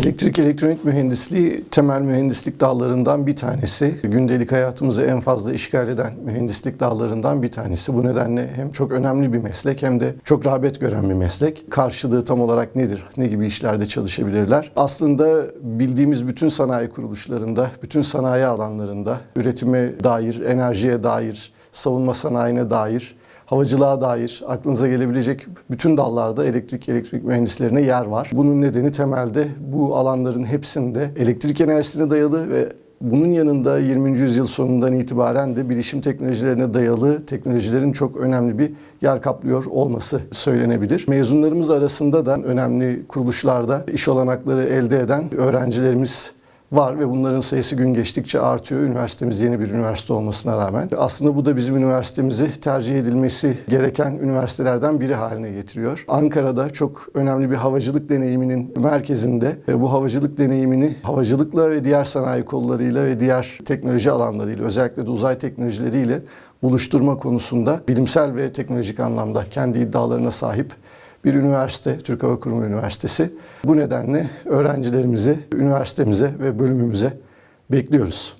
Elektrik elektronik mühendisliği temel mühendislik dallarından bir tanesi. Gündelik hayatımızı en fazla işgal eden mühendislik dallarından bir tanesi. Bu nedenle hem çok önemli bir meslek hem de çok rağbet gören bir meslek. Karşılığı tam olarak nedir? Ne gibi işlerde çalışabilirler? Aslında bildiğimiz bütün sanayi kuruluşlarında, bütün sanayi alanlarında üretime dair, enerjiye dair, savunma sanayine dair havacılığa dair aklınıza gelebilecek bütün dallarda elektrik elektronik mühendislerine yer var. Bunun nedeni temelde bu alanların hepsinde elektrik enerjisine dayalı ve bunun yanında 20. yüzyıl sonundan itibaren de bilişim teknolojilerine dayalı teknolojilerin çok önemli bir yer kaplıyor olması söylenebilir. Mezunlarımız arasında da önemli kuruluşlarda iş olanakları elde eden öğrencilerimiz var ve bunların sayısı gün geçtikçe artıyor. Üniversitemiz yeni bir üniversite olmasına rağmen. Aslında bu da bizim üniversitemizi tercih edilmesi gereken üniversitelerden biri haline getiriyor. Ankara'da çok önemli bir havacılık deneyiminin merkezinde ve bu havacılık deneyimini havacılıkla ve diğer sanayi kollarıyla ve diğer teknoloji alanlarıyla özellikle de uzay teknolojileriyle buluşturma konusunda bilimsel ve teknolojik anlamda kendi iddialarına sahip bir üniversite, Türk Hava Kurumu Üniversitesi. Bu nedenle öğrencilerimizi üniversitemize ve bölümümüze bekliyoruz.